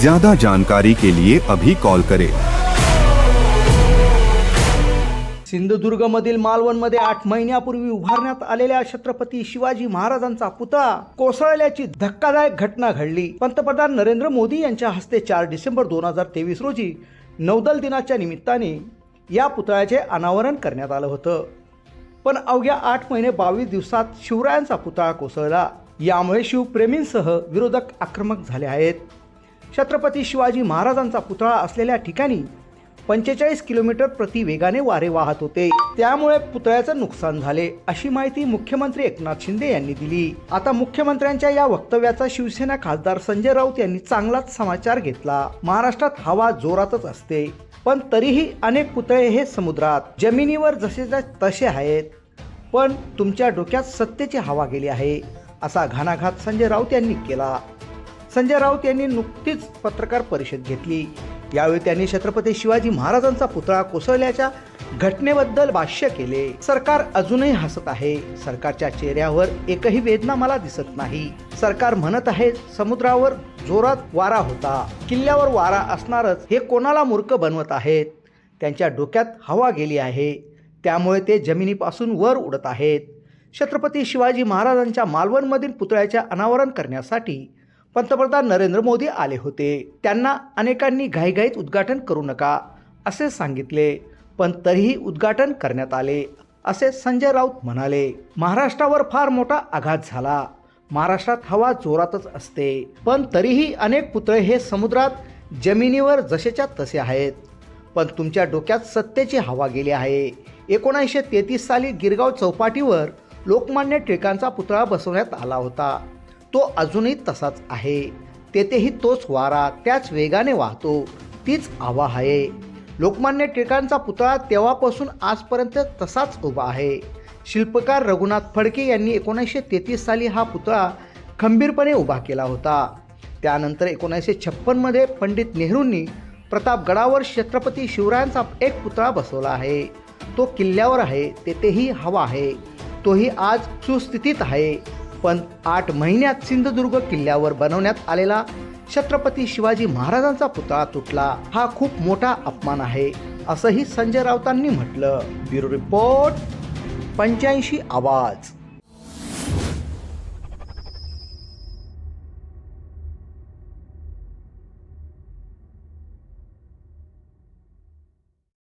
ज्यादा जानकारी के लिए अभी कॉल करें। सिंधुदुर्गमधील मालवणमध्ये आठ महिन्यापूर्वी उभारण्यात आलेल्या छत्रपती शिवाजी महाराजांचा पुतळा कोसळल्याची धक्कादायक घटना घडली. पंतप्रधान नरेंद्र मोदी यांच्या हस्ते चार डिसेंबर दोन हजार तेवीस रोजी नौदल दिनाच्या निमित्ताने या पुतळ्याचे अनावरण करण्यात आलं होतं. पण अवघ्या आठ महिने बावीस दिवसात शिवरायांचा पुतळा कोसळला. यामुळे शिवप्रेमींसह विरोधक आक्रमक झाले आहेत. छत्रपती शिवाजी महाराजांचा पुतळा असलेल्या ठिकाणी पंचेचाळीस किलोमीटर प्रति वेगाने वारे वाहत होते. त्यामुळे पुतळ्याचं नुकसान झाले अशी माहिती मुख्यमंत्री एकनाथ शिंदे यांनी दिली. आता मुख्यमंत्र्यांच्या या वक्तव्याचा शिवसेना खासदार संजय राऊत यांनी चांगलाच समाचार घेतला. महाराष्ट्रात हवा जोरातच असते पण तरीही अनेक पुतळे हे समुद्रात जमिनीवर जसे तसे आहेत. पण तुमच्या डोक्यात सत्तेची हवा गेली आहे असा घानाघात संजय राऊत यांनी केला. संजय राऊत यांनी नुकतीच पत्रकार परिषद घेतली. यावेळी त्यांनी छत्रपती शिवाजी महाराजांचा पुतळा कोसळल्याच्या घटनेबद्दल भाष्य केले. सरकार अजूनही हसत आहे. सरकारच्या चेहऱ्यावर एकही वेदना मला दिसत नाही. सरकार म्हणत आहे समुद्रावर जोरात वारा होता. किल्ल्यावर वारा असणारच हे कोणाला मूर्ख बनवत आहेत? त्यांच्या डोक्यात हवा गेली आहे. त्यामुळे ते जमिनीपासून वर उडत आहेत. छत्रपती शिवाजी महाराजांच्या मालवणमधील पुतळ्याच्या अनावरण करण्यासाठी पंतप्रधान नरेंद्र मोदी आले होते. त्यांना अनेकांनी घाईघाईत उद्घाटन करू नका असे सांगितले. पण तरीही उद्घाटन करण्यात आले असे संजय राऊत म्हणाले. महाराष्ट्रावर फार मोठा आघात झाला. महाराष्ट्रात हवा जोरातच असते. पण तरीही अनेक पुतळे हे समुद्रात जमिनीवर जसेच्या तसे आहेत. पण तुमच्या डोक्यात सत्तेची हवा गेली आहे. एकोणीसशे तेहतीस साली गिरगाव चौपाटीवर लोकमान्य टिळकांचा पुतळा बसवण्यात आला होता. तो अजूनही तसाच आहे. तेथेही तोच वारा त्याच वेगाने वाहतो. तीच हवा आहे. लोकमान्य टिळकांचा पुतळा तेव्हापासून आजपर्यंत तसाच उभा आहे. शिल्पकार रघुनाथ फडके यांनी एकोणीसशे तेहतीस साली हा पुतळा खंबीरपणे उभा केला होता. त्यानंतर एकोणीसशे छप्पनमध्ये पंडित नेहरूंनी प्रतापगडावर छत्रपती शिवरायांचा एक पुतळा बसवला आहे. तो किल्ल्यावर आहे. तेथेही हवा आहे. तोही आज सुस्थितीत आहे. पण आठ महिन्यात सिंधुदुर्ग किल्ल्यावर बनवण्यात आलेला छत्रपती शिवाजी महाराजांचा पुतळा तुटला. हा खूप मोठा अपमान आहे असंही संजय राऊतांनी म्हटलं. ब्युरो रिपोर्ट पंच्याऐंशी आवाज.